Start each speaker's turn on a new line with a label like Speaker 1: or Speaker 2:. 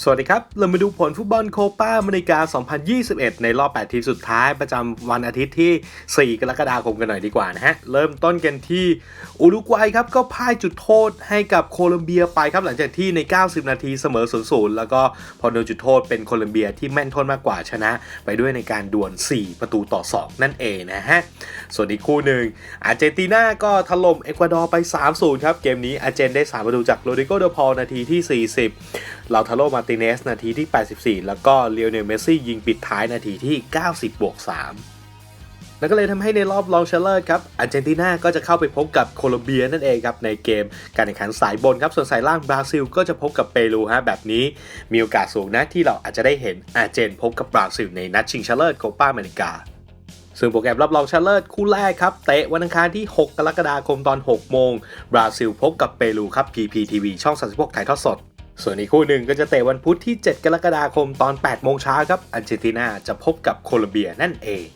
Speaker 1: สวัสดีครับ เรามาดูผลฟุตบอลโคปาอเมริกา 2021 ในรอบ 8 ทีมสุดท้ายประจำวันอาทิตย์ที่ 4 กรกฎาคมกันหน่อยดีกว่านะฮะ เริ่มต้นกันที่อุรุกวัยครับ ก็พ่ายจุดโทษให้กับโคลอมเบียไปครับ หลังจากที่ใน 90 นาทีเสมอ 0-0 แล้วก็พอโดนจุดโทษเป็นโคลอมเบียที่แม่นทษมากกว่าชนะ ไปด้วยในการดวล 4 ประตูต่อ 2 นั่นเองนะฮะ ส่วนอีกคู่หนึ่งอาร์เจนตินาก็ถล่มเอกวาดอร์ไป 3-0 ครับ เกมนี้อาร์เจนได้ 3 ประตูจากโรดิโกเดพอลนาทีที่ 40ลาทาโรมาร์ติเนสนาทีที่ 84 แล้วก็เลียวเนลเมสซี่ยิงปิดท้ายนาทีที่ 90บวก3แล้วก็เลยทำให้ในรอบรองชนะเลิศครับอาร์เจนตินาก็จะเข้าไปพบกับโคลอมเบียนั่นเองครับในเกมการแข่งขันสายบนครับส่วนสายล่างบราซิล ก็จะพบกับเปรูฮะแบบนี้ มีโอกาสสูงนะที่เราอาจจะได้เห็นอาร์เจนพบกับบราซิลในนัดชิงชนะเลิศโคปาอเมริกาซึ่งโปรแกรมรับรองชนะเลิศคู่แรกครับเตะวันอังคารที่ 6 กรกฎาคมตอน 6 โมง บราซิลพบกับเปรูครับ PPTV ช่อง 36 ถ่ายทอดสด ส่วนอีกคู่หนึ่งก็จะเตะวันพุธที่ 7 กรกฎาคมตอน 8 โมงเช้าครับ อันเจตินาจะพบกับโคลอมเบียนั่นเอง